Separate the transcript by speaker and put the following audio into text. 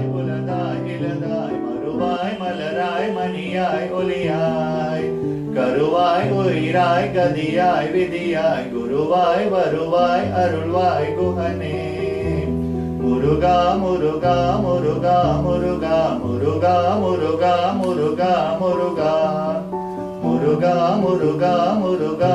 Speaker 1: அருவாய் உலதாய் இலதாய் மறுவாய் மலராய் மணியாய் ஒளியாய் கருவாய் உயிராய் கதியாய் விதியாய் குருவாய் வருவாய் அருள்வாய் குகனே முருகா முருகா முருகா முருகா முருகா முருகா முருகா முருகா முருகா முருகா முருகா